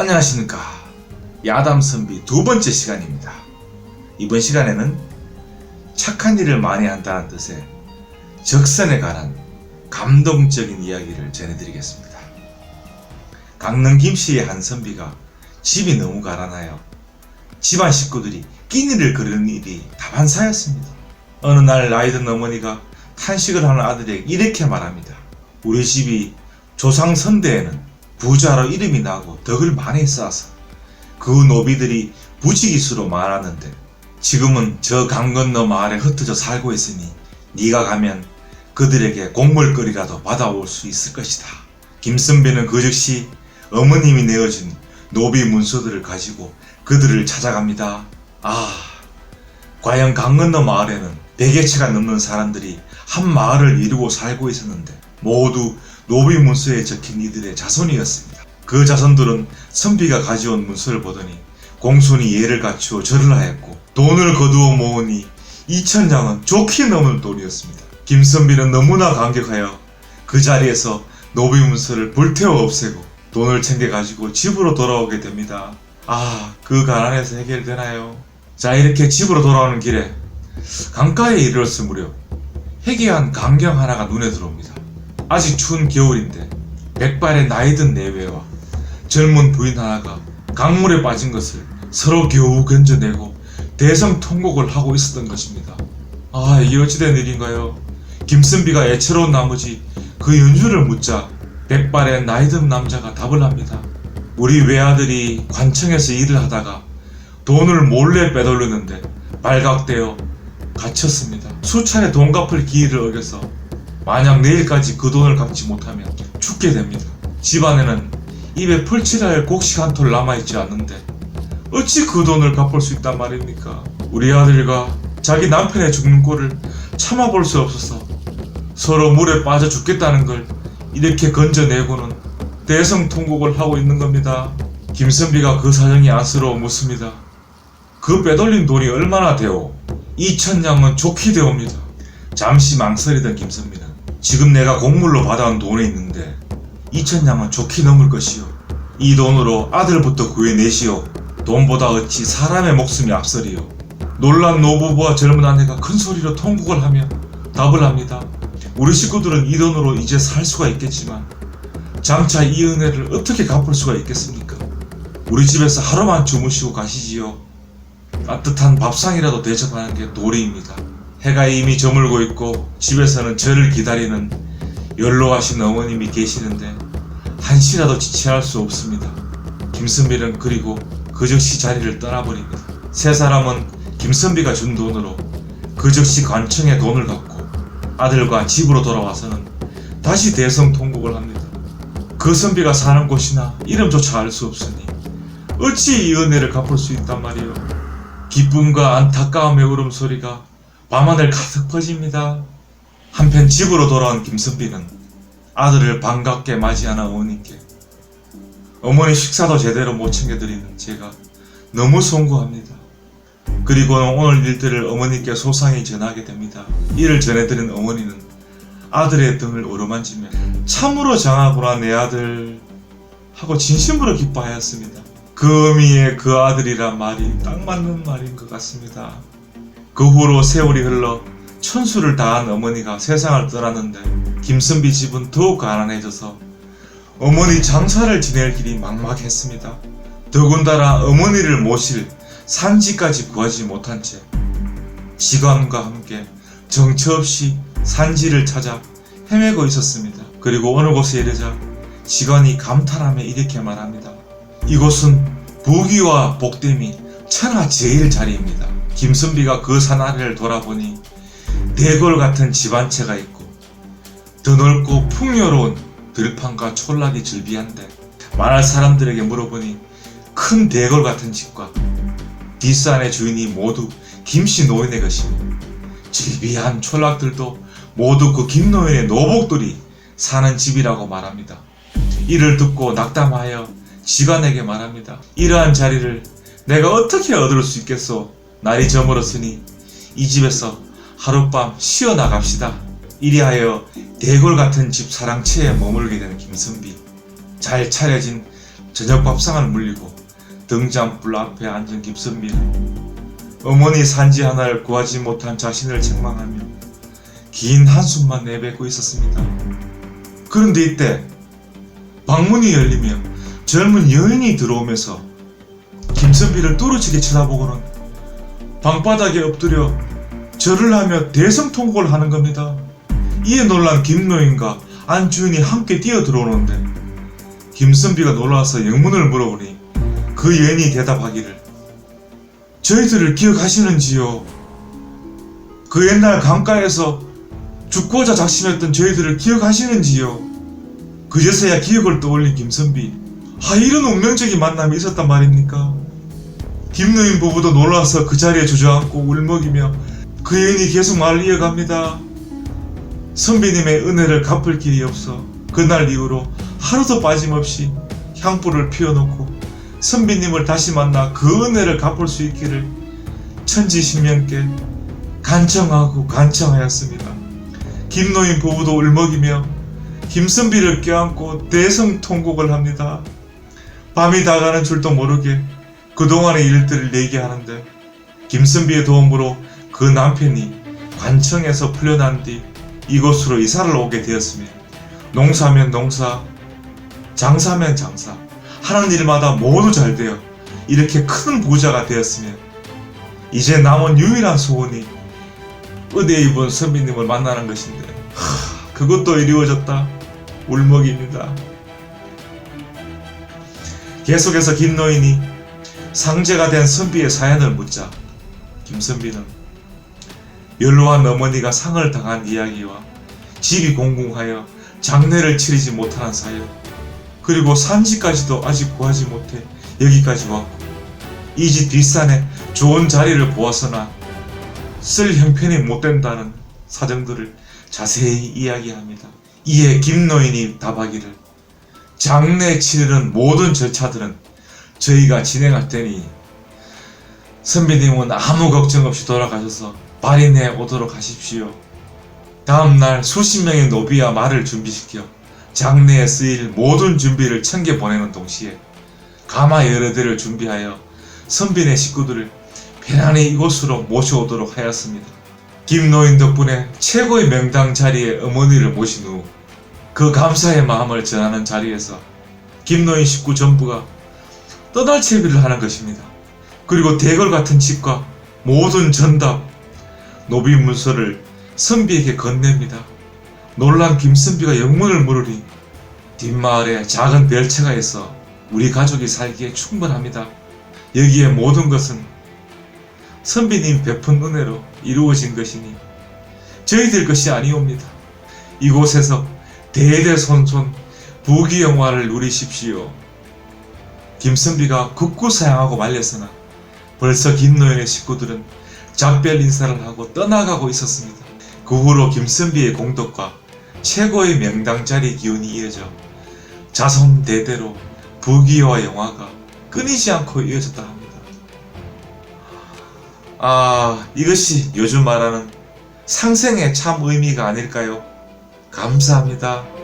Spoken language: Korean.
안녕하십니까. 야담 선비 두 번째 시간입니다. 이번 시간에는 착한 일을 많이 한다는 뜻의 적선에 관한 감동적인 이야기를 전해드리겠습니다. 강릉 김씨의 한 선비가 집이 너무 가난하여 집안 식구들이 끼니를 그르는 일이 다반사였습니다. 어느 날 나이 든 어머니가 탄식을 하는 아들에게 이렇게 말합니다. 우리 집이 조상 선대에는 부자로 이름이 나고 덕을 많이 쌓아서 그 노비들이 부지기수로 많았는데 지금은 저 강 건너 마을에 흩어져 살고 있으니 네가 가면 그들에게 곡물거리라도 받아올 수 있을 것이다. 김선배는 그 즉시 어머님이 내어준 노비 문서들을 가지고 그들을 찾아갑니다. 아, 과연 강 건너 마을에는 100여 채가 넘는 사람들이 한 마을을 이루고 살고 있었는데 모두 노비 문서에 적힌 이들의 자손이었습니다. 그 자손들은 선비가 가져온 문서를 보더니 공손히 예를 갖추어 절을 하였고 돈을 거두어 모으니 2천냥은 좋게 넘을 돈이었습니다. 김선비는 너무나 감격하여 그 자리에서 노비 문서를 불태워 없애고 돈을 챙겨가지고 집으로 돌아오게 됩니다. 아, 그 가난에서 해결되나요? 자, 이렇게 집으로 돌아오는 길에 강가에 이르렀을 무렵 해괴한 강경 하나가 눈에 들어옵니다. 아직 추운 겨울인데 백발의 나이든 내외와 젊은 부인 하나가 강물에 빠진 것을 서로 겨우 건져내고 대성 통곡을 하고 있었던 것입니다. 아 이게 어찌된 일인가요? 김선비가 애처로운 나머지 그 연주를 묻자 백발의 나이든 남자가 답을 합니다. 우리 외아들이 관청에서 일을 하다가 돈을 몰래 빼돌렸는데 발각되어 갇혔습니다. 수차례 돈 갚을 기회를 어겨서 만약 내일까지 그 돈을 갚지 못하면 죽게 됩니다. 집안에는 입에 펄칠할 곡식 한 톨 남아있지 않는데 어찌 그 돈을 갚을 수 있단 말입니까? 우리 아들과 자기 남편의 죽는 꼴을 참아볼 수 없어서 서로 물에 빠져 죽겠다는 걸 이렇게 건져내고는 대성통곡을 하고 있는 겁니다. 김선비가 그 사정이 안쓰러워 묻습니다. 그 빼돌린 돈이 얼마나 되오? 2천냥은 좋게 되옵니다. 잠시 망설이던 김선비는 지금 내가 곡물로 받아온 돈이 있는데 2천냥은 좋게 넘을 것이오. 이 돈으로 아들부터 구해내시오. 돈보다 어찌 사람의 목숨이 앞서리오. 놀란 노부부와 젊은 아내가 큰 소리로 통곡을 하며 답을 합니다. 우리 식구들은 이 돈으로 이제 살 수가 있겠지만 장차 이 은혜를 어떻게 갚을 수가 있겠습니까? 우리 집에서 하루만 주무시고 가시지요. 따뜻한 밥상이라도 대접하는 게 도리입니다. 해가 이미 저물고 있고 집에서는 저를 기다리는 연로하신 어머님이 계시는데 한시라도 지체할 수 없습니다. 김선비는 그리고 그 즉시 자리를 떠나버립니다. 세 사람은 김선비가 준 돈으로 그 즉시 관청에 돈을 갚고 아들과 집으로 돌아와서는 다시 대성 통곡을 합니다. 그 선비가 사는 곳이나 이름조차 알 수 없으니 어찌 이 은혜를 갚을 수 있단 말이오. 기쁨과 안타까움의 울음소리가 밤하늘 가득 퍼집니다. 한편 집으로 돌아온 김선비는 아들을 반갑게 맞이하는 어머니께 어머니 식사도 제대로 못 챙겨드리는 제가 너무 송구합니다. 그리고 오늘 일들을 어머니께 소상히 전하게 됩니다. 이를 전해드린 어머니는 아들의 등을 어루만지며 참으로 장하구나 내 아들 하고 진심으로 기뻐하였습니다. 그 의미의 그 아들이란 말이 딱 맞는 말인 것 같습니다. 그 후로 세월이 흘러 천수를 다한 어머니가 세상을 떠났는데 김선비 집은 더욱 가난해져서 어머니 장사를 지낼 길이 막막했습니다. 더군다나 어머니를 모실 산지까지 구하지 못한 채 직원과 함께 정처 없이 산지를 찾아 헤매고 있었습니다. 그리고 어느 곳에 이르자 직원이 감탄하며 이렇게 말합니다. 이곳은 부귀와 복됨이 천하 제일 자리입니다. 김선비가 그 산 아래를 돌아보니 대궐 같은 집한 채가 있고 더 넓고 풍요로운 들판과 촌락이 즐비한데 말할 사람들에게 물어보니 큰 대궐 같은 집과 뒷산의 주인이 모두 김씨 노인의 것이니 즐비한 촌락들도 모두 그 김노인의 노복들이 사는 집이라고 말합니다. 이를 듣고 낙담하여 지관에게 말합니다. 이러한 자리를 내가 어떻게 얻을 수 있겠소? 날이 저물었으니 이 집에서 하룻밤 쉬어 나갑시다. 이리하여 대골 같은 집 사랑채에 머물게 된 김선비. 잘 차려진 저녁 밥상을 물리고 등잔불 앞에 앉은 김선비는 어머니 산지 하나를 구하지 못한 자신을 책망하며 긴 한숨만 내뱉고 있었습니다. 그런데 이때 방문이 열리며 젊은 여인이 들어오면서 김선비를 뚜루지게 쳐다보고는 방바닥에 엎드려 절을 하며 대성통곡을 하는 겁니다. 이에 놀란 김노인과 안주인이 함께 뛰어 들어오는데 김선비가 놀라서 영문을 물어보니 그 여인이 대답하기를 저희들을 기억하시는지요? 그 옛날 강가에서 죽고자 작심했던 저희들을 기억하시는지요? 그제서야 기억을 떠올린 김선비 아 이런 운명적인 만남이 있었단 말입니까? 김노인 부부도 놀라서 그 자리에 주저앉고 울먹이며 그 여인이 계속 말을 이어갑니다. 선비님의 은혜를 갚을 길이 없어 그날 이후로 하루도 빠짐없이 향불을 피워놓고 선비님을 다시 만나 그 은혜를 갚을 수 있기를 천지신명께 간청하고 간청하였습니다. 김노인 부부도 울먹이며 김선비를 껴안고 대성통곡을 합니다. 밤이 다가는 줄도 모르게 그동안의 일들을 얘기하는데 김선비의 도움으로 그 남편이 관청에서 풀려난 뒤 이곳으로 이사를 오게 되었으며 농사면 농사, 장사면 장사, 하는 일마다 모두 잘 되어 이렇게 큰 부자가 되었으며 이제 남은 유일한 소원이 은혜 입은 선비님을 만나는 것인데 하, 그것도 이루어졌다 울먹입니다. 계속해서 김노인이 상제가 된 선비의 사연을 묻자 김선비는 연로한 어머니가 상을 당한 이야기와 집이 공공하여 장례를 치르지 못하는 사연 그리고 산지까지도 아직 구하지 못해 여기까지 왔고 이 집 뒷산에 좋은 자리를 보았으나 쓸 형편이 못 된다는 사정들을 자세히 이야기합니다. 이에 김노인이 답하기를 장례 치르는 모든 절차들은 저희가 진행할 테니 선배님은 아무 걱정 없이 돌아가셔서 발인해 오도록 하십시오. 다음날 수십 명의 노비와 말을 준비시켜 장례에 쓰일 모든 준비를 챙겨 보내는 동시에 가마 여러 대를 준비하여 선비네 식구들을 편안히 이곳으로 모셔오도록 하였습니다. 김노인 덕분에 최고의 명당 자리에 어머니를 모신 후 그 감사의 마음을 전하는 자리에서 김노인 식구 전부가 떠날 채비를 하는 것입니다. 그리고 대걸 같은 집과 모든 전답, 노비 문서를 선비에게 건넵니다. 놀란 김선비가 영문을 물으니 뒷마을에 작은 별채가 있어 우리 가족이 살기에 충분합니다. 여기에 모든 것은 선비님 베푼 은혜로 이루어진 것이니 저희들 것이 아니옵니다. 이곳에서 대대손손 부귀영화를 누리십시오. 김선비가 극구 사양하고 말렸으나 벌써 김노인의 식구들은 작별 인사를 하고 떠나가고 있었습니다. 그 후로 김선비의 공덕과 최고의 명당 자리 기운이 이어져 자손 대대로 부귀와 영화가 끊이지 않고 이어졌다 합니다. 아, 이것이 요즘 말하는 상생의 참 의미가 아닐까요? 감사합니다.